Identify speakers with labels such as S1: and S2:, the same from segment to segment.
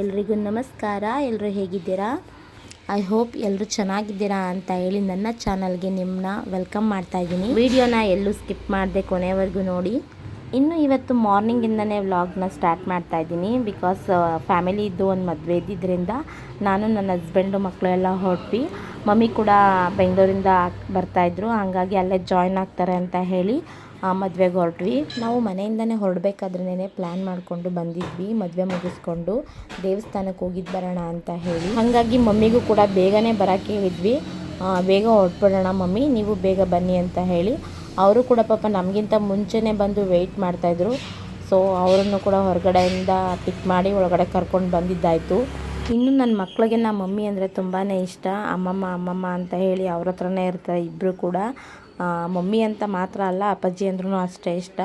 S1: ಎಲ್ರಿಗೂ ನಮಸ್ಕಾರ. ಎಲ್ಲರೂ ಹೇಗಿದ್ದೀರಾ? ಐ ಹೋಪ್ ಎಲ್ಲರೂ ಚೆನ್ನಾಗಿದ್ದೀರಾ ಅಂತ ಹೇಳಿ ನನ್ನ ಚಾನಲ್ಗೆ ನಿಮ್ಮನ್ನ ವೆಲ್ಕಮ್ ಮಾಡ್ತಾ ಇದ್ದೀನಿ. ವಿಡಿಯೋನ ಎಲ್ಲೂ ಸ್ಕಿಪ್ ಮಾಡಿದೆ ಕೊನೆವರೆಗೂ ನೋಡಿ. ಇನ್ನು ಇವತ್ತು ಮಾರ್ನಿಂಗಿಂದನೇ ವ್ಲಾಗ್ನ ಸ್ಟಾರ್ಟ್ ಮಾಡ್ತಾ ಇದ್ದೀನಿ. ಬಿಕಾಸ್ ಫ್ಯಾಮಿಲಿ ಇದ್ದು ಒಂದು ಮದುವೆ ಇದ್ದಿದ್ದರಿಂದ ನಾನು ನನ್ನ ಹಸ್ಬೆಂಡು ಮಕ್ಕಳು ಎಲ್ಲ ಹೊರಟ್ವಿ. ಮಮ್ಮಿ ಕೂಡ ಬೆಂಗಳೂರಿಂದ ಬರ್ತಾಯಿದ್ರು ಹಾಗಾಗಿ ಅಲ್ಲೇ ಜಾಯ್ನ್ ಆಗ್ತಾರೆ ಅಂತ ಹೇಳಿ ಮದುವೆಗೆ ಹೊರಟ್ವಿ. ನಾವು ಮನೆಯಿಂದನೇ ಹೊರಡ್ಬೇಕಾದ್ರೇ ಪ್ಲ್ಯಾನ್ ಮಾಡಿಕೊಂಡು ಬಂದಿದ್ವಿ, ಮದುವೆ ಮುಗಿಸ್ಕೊಂಡು. ದೇವಸ್ಥಾನಕ್ಕೆ ಹೋಗಿದ್ದು ಬರೋಣ ಅಂತ ಹೇಳಿ. ಹಾಗಾಗಿ ಮಮ್ಮಿಗೂ ಕೂಡ ಬೇಗನೆ ಬರೋಕ್ಕೆ ಹೇಳಿದ್ವಿ. ಬೇಗ ಹೊರಟ್ಬಿಡೋಣ ಮಮ್ಮಿ, ನೀವು ಬೇಗ ಬನ್ನಿ ಅಂತ ಹೇಳಿ. ಅವರು ಕೂಡ ಪಾಪ ನಮಗಿಂತ ಮುಂಚೆನೇ ಬಂದು ವೆಯ್ಟ್ ಮಾಡ್ತಾಯಿದ್ರು ಸೊ ಅವರನ್ನು ಕೂಡ ಹೊರಗಡೆಯಿಂದ ಪಿಕ್ ಮಾಡಿ ಒಳಗಡೆ ಕರ್ಕೊಂಡು ಬಂದಿದ್ದಾಯಿತು. ಇನ್ನು ನನ್ನ ಮಕ್ಕಳಿಗೆ ನಮ್ಮ ಮಮ್ಮಿ ಅಂದರೆ ತುಂಬಾ ಇಷ್ಟ. ಅಮ್ಮಮ್ಮ ಅಮ್ಮಮ್ಮ ಅಂತ ಹೇಳಿ ಅವ್ರ ಹತ್ರನೇ ಇರ್ತಾರೆ ಇಬ್ಬರು ಕೂಡ. ಮಮ್ಮಿ ಅಂತ ಮಾತ್ರ ಅಲ್ಲ, ಅಪ್ಪಾಜಿ ಅಂದ್ರೂ ಅಷ್ಟೇ ಇಷ್ಟ.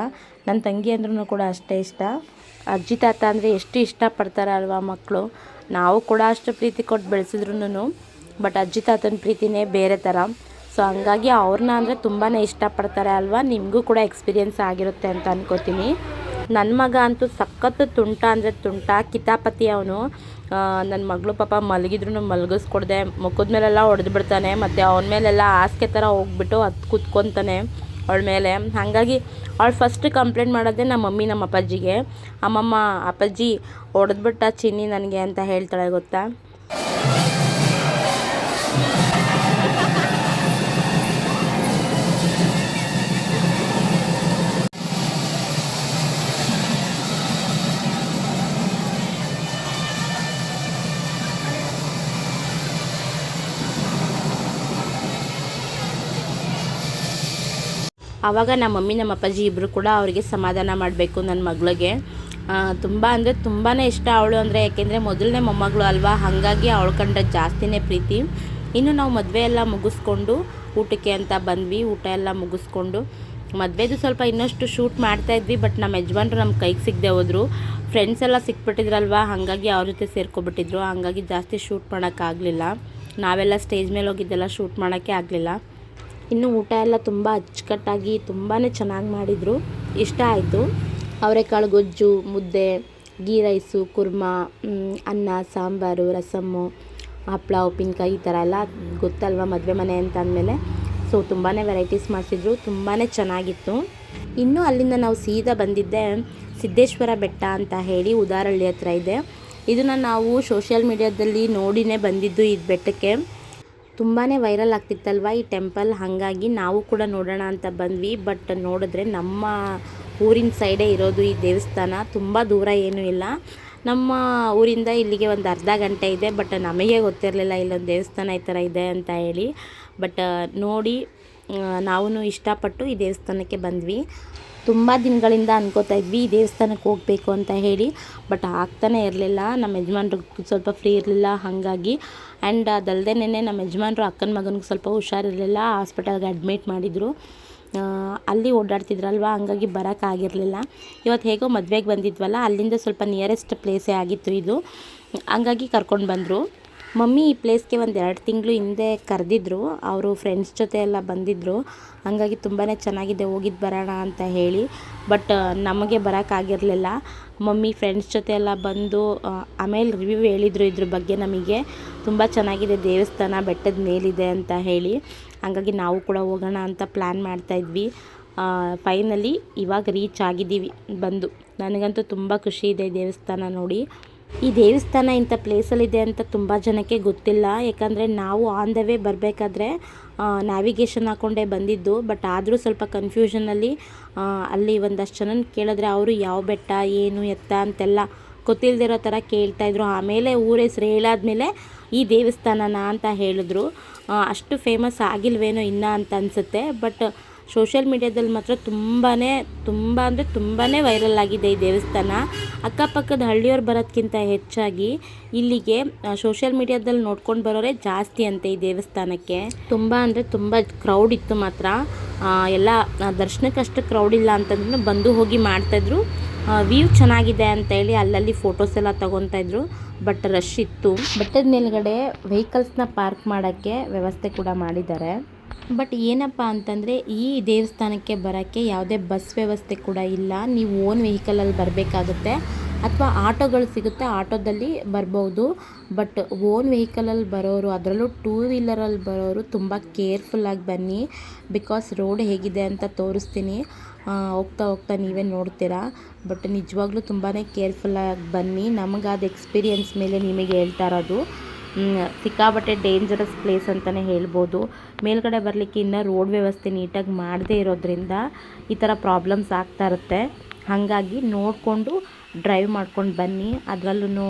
S1: ನನ್ನ ತಂಗಿ ಅಂದ್ರೂ ಕೂಡ ಅಷ್ಟೇ ಇಷ್ಟ. ಅಜ್ಜಿ ತಾತ ಅಂದರೆ ಎಷ್ಟು ಇಷ್ಟಪಡ್ತಾರೆ ಅಲ್ವಾ ಮಕ್ಕಳು ನಾವು ಕೂಡ ಅಷ್ಟು ಪ್ರೀತಿ ಕೊಟ್ಟು ಬೆಳೆಸಿದ್ರು ಬಟ್ ಅಜ್ಜಿ ತಾತನ ಪ್ರೀತಿನೇ ಬೇರೆ ಥರ ಸೊ ಹಂಗಾಗಿ ಅವ್ರನ್ನ ಅಂದರೆ ತುಂಬಾ ಇಷ್ಟಪಡ್ತಾರೆ ಅಲ್ವಾ? ನಿಮಗೂ ಕೂಡ ಎಕ್ಸ್ಪೀರಿಯೆನ್ಸ್ ಆಗಿರುತ್ತೆ ಅಂತ ಅನ್ಕೋತೀನಿ. ನನ್ನ ಮಗ ಅಂತೂ ಸಖತ್ತು ತುಂಟ ಅಂದರೆ ತುಂಟ, ಕಿತಾಪತಿ ಅವನು. ನನ್ನ ಮಗಳು ಪಾಪ ಮಲಗಿದ್ರು ಮಲಗಿಸ್ಕೊಡ್ದೆ. ಮುಖದ ಮೇಲೆಲ್ಲ ಹೊಡೆದು ಬಿಡ್ತಾನೆ, ಮತ್ತು ಅವನ ಮೇಲೆಲ್ಲ ಹಾಸಿಗೆ ಥರ ಹೋಗ್ಬಿಟ್ಟು ಅದು ಕುತ್ಕೊತಾನೆ ಅವಳ ಮೇಲೆ. ಹಾಗಾಗಿ ಅವಳು ಫಸ್ಟ್ ಕಂಪ್ಲೇಂಟ್ ಮಾಡೋದೇ ನಮ್ಮ ಮಮ್ಮಿ ನಮ್ಮ ಅಪ್ಪಾಜಿಗೆ. ಅಮ್ಮಮ್ಮ, ಅಪ್ಪಾಜಿ ಹೊಡೆದ್ಬಿಟ್ಟ ಚಿನ್ನಿ ನನಗೆ ಅಂತ ಹೇಳ್ತಾಳೆ, ಗೊತ್ತಾ? ಆವಾಗ ನಮ್ಮ ಮಮ್ಮಿ, ನಮ್ಮ ಅಪ್ಪಾಜಿ ಇಬ್ಬರು ಕೂಡ ಅವರಿಗೆ ಸಮಾಧಾನ ಮಾಡಬೇಕು ನನ್ನ ಮಗಳಿಗೆ. ತುಂಬ ಅಂದರೆ ತುಂಬಾ ಇಷ್ಟ ಅವಳು ಅಂದರೆ, ಯಾಕೆಂದರೆ ಮೊದಲನೇ ಮೊಮ್ಮಗಳು ಅಲ್ವಾ? ಹಾಗಾಗಿ ಅವಳು ಕಂಡ ಜಾಸ್ತಿನೇ ಪ್ರೀತಿ. ಇನ್ನು ನಾವು ಮದುವೆ ಎಲ್ಲ ಮುಗಿಸ್ಕೊಂಡು ಊಟಕ್ಕೆ ಅಂತ ಬಂದ್ವಿ, ಊಟ ಎಲ್ಲ ಮುಗಿಸ್ಕೊಂಡು. ಮದುವೆದು ಸ್ವಲ್ಪ ಇನ್ನಷ್ಟು ಶೂಟ್ ಮಾಡ್ತಾ ಇದ್ವಿ, ಬಟ್ ನಮ್ಮ ಯಜಮಾನ್ರು ನಮ್ಮ ಕೈಗೆ ಸಿಗದೆ ಹೋದರು. ಫ್ರೆಂಡ್ಸ್ ಎಲ್ಲ ಸಿಕ್ಬಿಟ್ಟಿದ್ರಲ್ವಾ? ಹಾಗಾಗಿ ಅವ್ರ ಜೊತೆ ಸೇರ್ಕೊಬಿಟ್ಟಿದ್ರು. ಹಾಗಾಗಿ ಜಾಸ್ತಿ ಶೂಟ್ ಮಾಡೋಕ್ಕಾಗಲಿಲ್ಲ. ನಾವೆಲ್ಲ ಸ್ಟೇಜ್ ಮೇಲೆ ಹೋಗಿದ್ದೆಲ್ಲ ಶೂಟ್ ಮಾಡೋಕ್ಕೆ ಆಗಲಿಲ್ಲ. ಇನ್ನು ಊಟ ಎಲ್ಲ ತುಂಬ ಅಚ್ಚುಕಟ್ಟಾಗಿ ತುಂಬಾ ಚೆನ್ನಾಗಿ ಮಾಡಿದರು. ಇಷ್ಟ ಆಯಿತು. ಅವರೆಕಾಳು ಗೊಜ್ಜು, ಮುದ್ದೆ ಗೀ ರೈಸು, ಕುರ್ಮಾ ಅನ್ನ, ಸಾಂಬಾರು, ರಸಮ್ಮು ಹಪ್ಪಳ ಉಪ್ಪಿನಕಾಯಿ ಈ ಥರ ಎಲ್ಲ ಗೊತ್ತಲ್ವ ಮದುವೆ ಮನೆ ಅಂತ ಅಂದಮೇಲೆ. ಸೊ ತುಂಬಾ ವೆರೈಟೀಸ್ ಮಾಡಿಸಿದ್ರು. ತುಂಬಾ ಚೆನ್ನಾಗಿತ್ತು. ಇನ್ನು ಅಲ್ಲಿಂದ ನಾವು ಸೀದಾ ಬಂದಿದ್ದೆ ಸಿದ್ದೇಶ್ವರ ಬೆಟ್ಟ ಅಂತ ಹೇಳಿ ಉದಾರಳ್ಳಿ ಹತ್ರ ಇದೆ. ಇದನ್ನು ನಾವು ಸೋಷಿಯಲ್ ಮೀಡ್ಯಾದಲ್ಲಿ ನೋಡಿನೇ ಬಂದಿದ್ದು ಈ ಬೆಟ್ಟಕ್ಕೆ. ತುಂಬಾ ವೈರಲ್ ಆಗ್ತಿತ್ತಲ್ವ ಈ ಟೆಂಪಲ್ ಹಾಗಾಗಿ ನಾವು ಕೂಡ ನೋಡೋಣ ಅಂತ ಬಂದ್ವಿ. ಬಟ್ ನೋಡಿದ್ರೆ ನಮ್ಮ ಊರಿನ ಸೈಡೇ ಇರೋದು ಈ ದೇವಸ್ಥಾನ. ತುಂಬ ದೂರ ಏನೂ ಇಲ್ಲ. ನಮ್ಮ ಊರಿಂದ ಇಲ್ಲಿಗೆ ಒಂದು ಅರ್ಧ ಗಂಟೆ ಇದೆ. ಬಟ್ ನಮಗೆ ಗೊತ್ತಿರಲಿಲ್ಲ ಇಲ್ಲೊಂದು ದೇವಸ್ಥಾನ ಈ ಥರ ಇದೆ ಅಂತ ಹೇಳಿ. ಬಟ್ ನೋಡಿ ನಾವು ಇಷ್ಟಪಟ್ಟು ಈ ದೇವಸ್ಥಾನಕ್ಕೆ ಬಂದ್ವಿ. ತುಂಬ ದಿನಗಳಿಂದ ಅನ್ಕೋತಾ ಇದ್ವಿ ಈ ದೇವಸ್ಥಾನಕ್ಕೆ ಹೋಗಬೇಕು ಅಂತ ಹೇಳಿ. ಬಟ್ ಆಗ್ತಾನೆ ಇರಲಿಲ್ಲ. ನಮ್ಮ ಯಜಮಾನ್ರಿಗೆ ಸ್ವಲ್ಪ ಫ್ರೀ ಇರಲಿಲ್ಲ. ಹಾಗಾಗಿ ಆ್ಯಂಡ್ ಅದಲ್ಲದೆ ನಮ್ಮ ಯಜಮಾನ್ರು ಅಕ್ಕನ ಮಗನಿಗೆ ಸ್ವಲ್ಪ ಹುಷಾರಿರಲಿಲ್ಲ, ಹಾಸ್ಪಿಟಲ್ಗೆ ಅಡ್ಮಿಟ್ ಮಾಡಿದರು. ಅಲ್ಲಿ ಓಡಾಡ್ತಿದ್ರಲ್ವ? ಹಂಗಾಗಿ ಬರೋಕ್ಕಾಗಿರಲಿಲ್ಲ ಇವತ್ತು ಹೇಗೋ ಮದುವೆಗೆ ಬಂದಿದ್ವಲ್ಲ, ಅಲ್ಲಿಂದ ಸ್ವಲ್ಪ ನಿಯರೆಸ್ಟ್ ಪ್ಲೇಸೇ ಆಗಿತ್ತು ಇದು. ಹಂಗಾಗಿ ಕರ್ಕೊಂಡು ಬಂದರು. ಮಮ್ಮಿ ಈ ಪ್ಲೇಸ್ಗೆ ಒಂದು ಎರಡು ತಿಂಗಳು ಹಿಂದೆ ಕರೆದಿದ್ರು. ಅವರು ಫ್ರೆಂಡ್ಸ್ ಜೊತೆ ಎಲ್ಲ ಬಂದಿದ್ದರು ಹಾಗಾಗಿ ತುಂಬಾ ಚೆನ್ನಾಗಿದೆ ಹೋಗಿದ್ದು ಬರೋಣ ಅಂತ ಹೇಳಿ. ಬಟ್ ನಮಗೆ ಬರೋಕ್ಕಾಗಿರಲಿಲ್ಲ ಮಮ್ಮಿ ಫ್ರೆಂಡ್ಸ್ ಜೊತೆ ಎಲ್ಲ ಬಂದು ಆಮೇಲೆ ರಿವ್ಯೂ ಹೇಳಿದರು ಇದ್ರ ಬಗ್ಗೆ ನಮಗೆ. ತುಂಬ ಚೆನ್ನಾಗಿದೆ, ದೇವಸ್ಥಾನ ಬೆಟ್ಟದ ಮೇಲಿದೆ ಅಂತ ಹೇಳಿ. ಹಂಗಾಗಿ ನಾವು ಕೂಡ ಹೋಗೋಣ ಅಂತ ಪ್ಲ್ಯಾನ್ ಮಾಡ್ತಾಯಿದ್ವಿ ಫೈನಲಿ ಇವಾಗ ರೀಚ್ ಆಗಿದ್ದೀವಿ, ಬಂದು. ನನಗಂತೂ ತುಂಬ ಖುಷಿ ಇದೆ ದೇವಸ್ಥಾನ ನೋಡಿ. ಈ ದೇವಸ್ಥಾನ ಇಂಥ ಪ್ಲೇಸಲ್ಲಿದೆ ಅಂತ ತುಂಬ ಜನಕ್ಕೆ ಗೊತ್ತಿಲ್ಲ. ಯಾಕಂದರೆ ನಾವು ಆನ್ ದ ವೇ ಬರಬೇಕಾದ್ರೆ ನ್ಯಾವಿಗೇಷನ್ ಹಾಕ್ಕೊಂಡೇ ಬಂದಿದ್ದು. ಬಟ್ ಆದರೂ ಸ್ವಲ್ಪ ಕನ್ಫ್ಯೂಷನಲ್ಲಿ ಅಲ್ಲಿ ಒಂದಷ್ಟು ಜನನ ಕೇಳಿದ್ರೆ ಅವರು ಯಾವ ಬೆಟ್ಟ, ಏನು ಎತ್ತ ಅಂತೆಲ್ಲ ಗೊತ್ತಿಲ್ಲದಿರೋ ಥರ ಕೇಳ್ತಾಯಿದ್ರು ಆಮೇಲೆ ಊರ ಹೆಸ್ರು ಹೇಳಾದ್ಮೇಲೆ ಈ ದೇವಸ್ಥಾನನ ಅಂತ ಹೇಳಿದ್ರು. ಅಷ್ಟು ಫೇಮಸ್ ಆಗಿಲ್ವೇನೋ ಇನ್ನ ಅಂತ ಅನಿಸುತ್ತೆ. ಬಟ್ ಸೋಷಿಯಲ್ ಮೀಡ್ಯಾದಲ್ಲಿ ಮಾತ್ರ ತುಂಬಾ ತುಂಬ ಅಂದರೆ ತುಂಬಾ ವೈರಲ್ ಆಗಿದೆ ಈ ದೇವಸ್ಥಾನ. ಅಕ್ಕಪಕ್ಕದ ಹಳ್ಳಿಯವ್ರು ಬರೋದಕ್ಕಿಂತ ಹೆಚ್ಚಾಗಿ ಇಲ್ಲಿಗೆ ಸೋಷಿಯಲ್ ಮೀಡ್ಯಾದಲ್ಲಿ ನೋಡ್ಕೊಂಡು ಬರೋರೇ ಜಾಸ್ತಿ ಅಂತೆ ಈ ದೇವಸ್ಥಾನಕ್ಕೆ. ತುಂಬ ಅಂದರೆ ತುಂಬ ಕ್ರೌಡ್ ಇತ್ತು ಮಾತ್ರ. ಎಲ್ಲ ದರ್ಶನಕ್ಕಷ್ಟು ಕ್ರೌಡ್ ಇಲ್ಲ ಅಂತಂದ್ರೂ ಬಂದು ಹೋಗಿ ಮಾಡ್ತಾಯಿದ್ರು ವ್ಯೂ ಚೆನ್ನಾಗಿದೆ ಅಂತ ಹೇಳಿ ಅಲ್ಲಲ್ಲಿ ಫೋಟೋಸ್ ಎಲ್ಲ ತಗೊತಾ ಇದ್ರು. ಬಟ್ ರಶ್ ಇತ್ತು. ಬೆಟ್ಟದ ಮೇಲ್ಗಡೆ ವೆಹಿಕಲ್ಸ್ನ ಪಾರ್ಕ್ ಮಾಡೋಕ್ಕೆ ವ್ಯವಸ್ಥೆ ಕೂಡ ಮಾಡಿದ್ದಾರೆ. ಬಟ್ ಏನಪ್ಪ ಅಂತಂದರೆ ಈ ದೇವಸ್ಥಾನಕ್ಕೆ ಬರೋಕ್ಕೆ ಯಾವುದೇ ಬಸ್ ವ್ಯವಸ್ಥೆ ಕೂಡ ಇಲ್ಲ. ನೀವು ಓನ್ ವೆಹಿಕಲಲ್ಲಿ ಬರಬೇಕಾಗುತ್ತೆ. ಅಥವಾ ಆಟೋಗಳು ಸಿಗುತ್ತೆ, ಆಟೋದಲ್ಲಿ ಬರ್ಬೋದು. ಬಟ್ ಓನ್ ವೆಹಿಕಲಲ್ಲಿ ಬರೋರು, ಅದರಲ್ಲೂ ಟೂ ವೀಲರಲ್ಲಿ ಬರೋರು ತುಂಬ ಕೇರ್ಫುಲ್ಲಾಗಿ ಬನ್ನಿ. ಬಿಕಾಸ್ ರೋಡ್ ಹೇಗಿದೆ ಅಂತ ತೋರಿಸ್ತೀನಿ. ಹೋಗ್ತಾ ಹೋಗ್ತಾ ನೀವೇ ನೋಡ್ತೀರಾ. ಬಟ್ ನಿಜವಾಗ್ಲೂ ತುಂಬಾ ಕೇರ್ಫುಲ್ಲಾಗಿ ಬನ್ನಿ. ನಮಗಾದ ಎಕ್ಸ್ಪೀರಿಯನ್ಸ್ ಮೇಲೆ ನಿಮಗೆ ಹೇಳ್ತಾ ಇರೋದು. ಮ್, ಸಿಕ್ಕಾಪಟ್ಟೆ ಡೇಂಜರಸ್ ಪ್ಲೇಸ್ ಅಂತಲೇ ಹೇಳ್ಬೋದು. ಮೇಲ್ಗಡೆ ಬರಲಿಕ್ಕೆ ಇನ್ನೂ ರೋಡ್ ವ್ಯವಸ್ಥೆ ನೀಟಾಗಿ ಮಾಡದೇ ಇರೋದ್ರಿಂದ ಈ ಥರ ಪ್ರಾಬ್ಲಮ್ಸ್ ಆಗ್ತಾ ಇರುತ್ತೆ. ಹಾಗಾಗಿ ನೋಡಿಕೊಂಡು ಡ್ರೈವ್ ಮಾಡ್ಕೊಂಡು ಬನ್ನಿ. ಅದರಲ್ಲೂ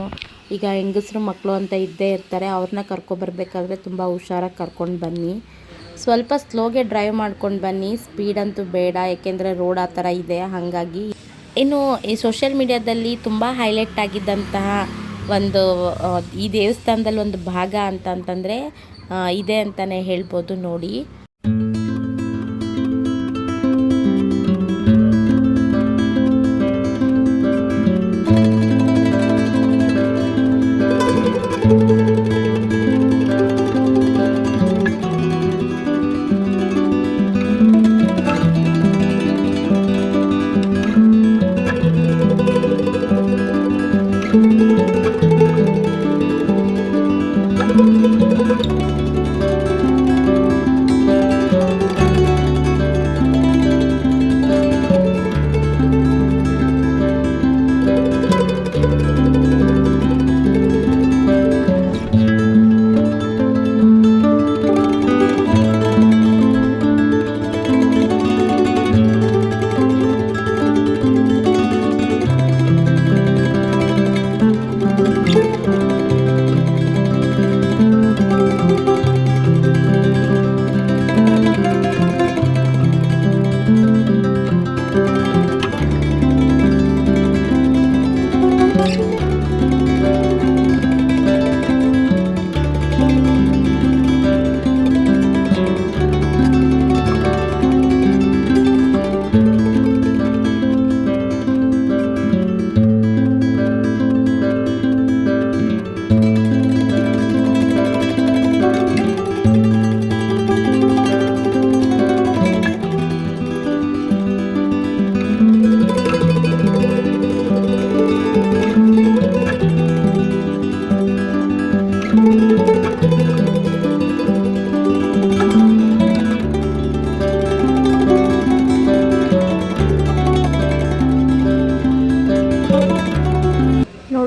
S1: ಈಗ ಹೆಂಗಸ್ರು ಮಕ್ಕಳು ಅಂತ ಇದ್ದೇ ಇರ್ತಾರೆ ಅವ್ರನ್ನ ಕರ್ಕೊಬರ್ಬೇಕಾದ್ರೆ ತುಂಬ ಹುಷಾರಾಗಿ ಕರ್ಕೊಂಡು ಬನ್ನಿ. ಸ್ವಲ್ಪ ಸ್ಲೋಗೆ ಡ್ರೈವ್ ಮಾಡ್ಕೊಂಡು ಬನ್ನಿ. ಸ್ಪೀಡ್ ಅಂತೂ ಬೇಡ ಏಕೆಂದರೆ ರೋಡ್ ಆ ಥರ ಇದೆ. ಹಾಗಾಗಿ ಇನ್ನು ಈ ಸೋಷಿಯಲ್ ಮೀಡ್ಯಾದಲ್ಲಿ ತುಂಬ ಹೈಲೈಟ್ ಆಗಿದ್ದಂತಹ ಒಂದು ಈ ದೇವಸ್ಥಾನದಲ್ಲಿ ಒಂದು ಭಾಗ ಅಂತ ಅಂತಂದರೆ ಇದೆ ಅಂತಲೇ ಹೇಳ್ಬೋದು ನೋಡಿ.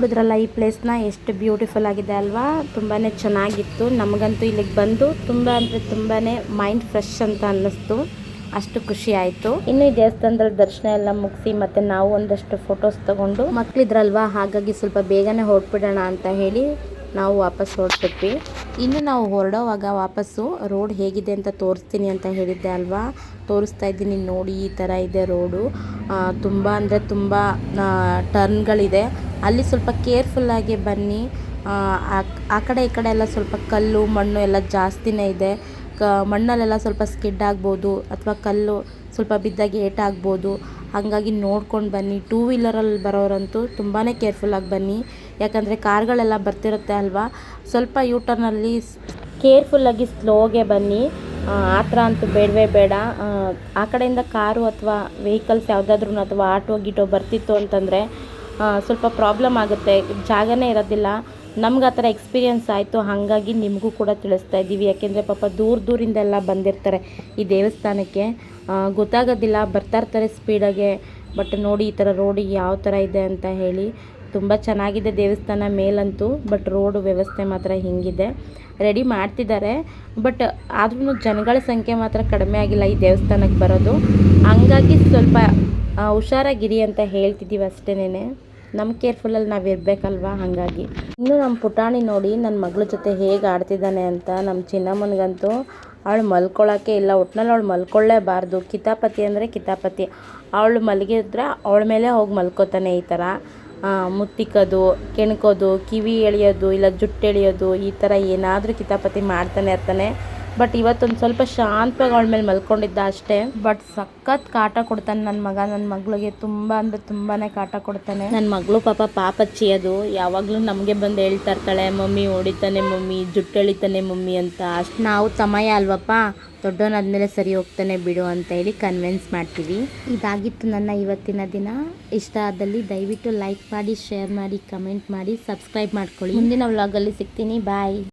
S1: ನೋಡಿದ್ರಲ್ಲ ಈ ಪ್ಲೇಸ್ನ ಎಷ್ಟು ಬ್ಯೂಟಿಫುಲ್ ಆಗಿದೆ ಅಲ್ವಾ? ತುಂಬಾ ಚೆನ್ನಾಗಿತ್ತು. ನಮಗಂತೂ ಇಲ್ಲಿಗೆ ಬಂದು ತುಂಬ ಅಂದರೆ ತುಂಬಾ ಮೈಂಡ್ ಫ್ರೆಶ್ ಅಂತ ಅನ್ನಿಸ್ತು. ಅಷ್ಟು ಖುಷಿ ಆಯಿತು. ಇನ್ನು ಈ ದೇವಸ್ಥಾನದಲ್ಲಿ ದರ್ಶನ ಎಲ್ಲ ಮುಗಿಸಿ ಮತ್ತೆ ನಾವು ಒಂದಷ್ಟು ಫೋಟೋಸ್ ತಗೊಂಡು ಮಕ್ಕಳಿದ್ರಲ್ವಾ ಹಾಗಾಗಿ ಸ್ವಲ್ಪ ಬೇಗನೆ ಹೊರಟ್ಬಿಡೋಣ ಅಂತ ಹೇಳಿ ನಾವು ವಾಪಸ್ ಹೊರಟ್ಬಿಟ್ವಿ. ಇನ್ನು ನಾವು ಹೊರಡೋವಾಗ ವಾಪಸ್ಸು ರೋಡ್ ಹೇಗಿದೆ ಅಂತ ತೋರಿಸ್ತೀನಿ ಅಂತ ಹೇಳಿದ್ದೆ ಅಲ್ವಾ? ತೋರಿಸ್ತಾ ಇದ್ದೀನಿ ನೋಡಿ ಈ ಥರ ಇದೆ ರೋಡು. ತುಂಬ ಅಂದರೆ ತುಂಬ ಟರ್ನ್ಗಳಿದೆ. ಅಲ್ಲಿ ಸ್ವಲ್ಪ ಕೇರ್ಫುಲ್ಲಾಗಿ ಬನ್ನಿ. ಆ, ಕಡೆ ಈ ಕಡೆ ಎಲ್ಲ ಸ್ವಲ್ಪ ಕಲ್ಲು ಮಣ್ಣು ಎಲ್ಲ ಜಾಸ್ತಿನೇ ಇದೆ. ಕ ಮಣ್ಣಲ್ಲೆಲ್ಲ ಸ್ವಲ್ಪ ಸ್ಕಿಡ್ ಆಗ್ಬೋದು ಅಥವಾ ಕಲ್ಲು ಸ್ವಲ್ಪ ಬಿದ್ದಾಗ ಏಟಾಗ್ಬೋದು ಹಾಗಾಗಿ ನೋಡ್ಕೊಂಡು ಬನ್ನಿ. ಟೂ ವೀಲರಲ್ಲಿ ಬರೋರಂತೂ ತುಂಬಾ ಕೇರ್ಫುಲ್ಲಾಗಿ ಬನ್ನಿ. ಯಾಕಂದರೆ ಕಾರ್ಗಳೆಲ್ಲ ಬರ್ತಿರುತ್ತೆ ಅಲ್ವಾ? ಸ್ವಲ್ಪ ಯೂ ಟರ್ನಲ್ಲಿ ಕೇರ್ಫುಲ್ಲಾಗಿ ಸ್ಲೋಗೆ ಬನ್ನಿ. ಆ ಥರ ಅಂತೂ ಬೇಡವೇ ಬೇಡ. ಆ, ಕಡೆಯಿಂದ ಕಾರು ಅಥವಾ ವೆಹಿಕಲ್ಸ್ ಯಾವುದಾದ್ರೂ ಅಥವಾ ಆಟೋ ಗೀಟೋ ಬರ್ತಿತ್ತು ಅಂತಂದರೆ ಸ್ವಲ್ಪ ಪ್ರಾಬ್ಲಮ್ ಆಗುತ್ತೆ. ಜಾಗನೇ ಇರೋದಿಲ್ಲ. ನಮ್ಗೆ ಆ ಥರ ಎಕ್ಸ್ಪೀರಿಯನ್ಸ್ ಆಯಿತು. ಹಾಗಾಗಿ ನಿಮಗೂ ಕೂಡ ತಿಳಿಸ್ತಾ ಇದ್ದೀವಿ. ಯಾಕೆಂದರೆ ಪಾಪ ದೂರ ದೂರಿಂದೆಲ್ಲ ಬಂದಿರ್ತಾರೆ ಈ ದೇವಸ್ಥಾನಕ್ಕೆ. ಗೊತ್ತಾಗೋದಿಲ್ಲ. ಬರ್ತಾ ಇರ್ತಾರೆ ಸ್ಪೀಡಾಗೆ ಬಟ್ ನೋಡಿ ಈ ಥರ ರೋಡಿಗೆ ಯಾವ ಥರ ಇದೆ ಅಂತ ಹೇಳಿ. ತುಂಬ ಚೆನ್ನಾಗಿದೆ ದೇವಸ್ಥಾನ ಮೇಲಂತೂ ಬಟ್ ರೋಡ್ ವ್ಯವಸ್ಥೆ ಮಾತ್ರ ಹಿಂಗಿದೆ. ರೆಡಿ ಮಾಡ್ತಿದ್ದಾರೆ ಬಟ್ ಆದ್ರೂ ಜನಗಳ ಸಂಖ್ಯೆ ಮಾತ್ರ ಕಡಿಮೆ ಆಗಿಲ್ಲ ಈ ದೇವಸ್ಥಾನಕ್ಕೆ ಬರೋದು. ಹಂಗಾಗಿ ಸ್ವಲ್ಪ ಹುಷಾರಾಗಿರಿ ಅಂತ ಹೇಳ್ತಿದ್ದೀವಿ ಅಷ್ಟೇನೆ ನಮ್ಮ ಕೇರ್ಫುಲ್ಲಲ್ಲಿ ನಾವು ಇರಬೇಕಲ್ವಾ ಹಾಗಾಗಿ. ಇನ್ನು ನಮ್ಮ ಪುಟಾಣಿ ನೋಡಿ ನನ್ನ ಮಗಳ ಜೊತೆ ಹೇಗೆ ಆಡ್ತಿದ್ದಾನೆ ಅಂತ ನಮ್ಮ ಚಿನ್ನಮ್ಮನಿಗಂತೂ, ಅವಳು ಮಲ್ಕೊಳ್ಳೋಕ್ಕೆ ಇಲ್ಲ, ಒಟ್ನಲ್ಲಿ ಅವಳು ಮಲ್ಕೊಳ್ಳೇಬಾರ್ದು ಕಿತಾಪತಿ ಅಂದರೆ ಕಿತಾಪತಿ. ಅವಳು ಮಲಗಿದ್ರೆ ಅವಳ ಮೇಲೆ ಹೋಗಿ ಮಲ್ಕೋತಾನೆ ಈ ಥರ. ಮುತ್ತಿಕ್ಕೋದು ಕೆಣ್ಕೋದು ಕಿವಿ ಎಳೆಯೋದು ಇಲ್ಲ ಜುಟ್ಟು ಎಳೆಯೋದು ಈ ಥರ ಏನಾದರೂ ಕಿತಾಪತಿ ಮಾಡ್ತಾನೆ ಇರ್ತಾನೆ. ಬಟ್ ಇವತ್ತೊಂದು ಸ್ವಲ್ಪ ಶಾಂತವಾಗಿ ಅವಳ ಮೇಲೆ ಮಲ್ಕೊಂಡಿದ್ದ ಅಷ್ಟೇ. ಬಟ್ ಸಖತ್ ಕಾಟ ಕೊಡ್ತಾನೆ ನನ್ನ ಮಗ. ನನ್ನ ಮಗಳಿಗೆ ತುಂಬ ಅಂದರೆ ತುಂಬಾ ಕಾಟ ಕೊಡ್ತಾನೆ. ನನ್ನ ಮಗಳು ಪಾಪ ಪಾಪಚ್ಚಿ ಅದು ಯಾವಾಗಲೂ ನಮಗೆ ಬಂದು ಹೇಳ್ತಾ ಇರ್ತಾಳೆ, ಮಮ್ಮಿ ಹೊಡಿತಾನೆ ಮಮ್ಮಿ, ಜುಟ್ಟು ಎಳಿತಾನೆ ಮಮ್ಮಿ ಅಂತ. ಅಷ್ಟು ನಾವು ಸಮಯ ಅಲ್ವಪ್ಪ? ದೊಡ್ಡವನಾದ್ಮೇಲೆ ಸರಿ ಹೋಗ್ತಾನೆ ಬಿಡು ಅಂತ ಹೇಳಿ ಕನ್ವಿನ್ಸ್ ಮಾಡ್ತೀವಿ. ಇದಾಗಿತ್ತು ನನ್ನ ಇವತ್ತಿನ ದಿನ. ಇಷ್ಟ ಆದಲ್ಲಿ ದಯವಿಟ್ಟು ಲೈಕ್ ಮಾಡಿ ಶೇರ್ ಮಾಡಿ ಕಮೆಂಟ್ ಮಾಡಿ ಸಬ್ಸ್ಕ್ರೈಬ್ ಮಾಡ್ಕೊಳ್ಳಿ. ಮುಂದಿನ ವ್ಲಾಗಲ್ಲಿ ಸಿಗ್ತೀನಿ. ಬಾಯ್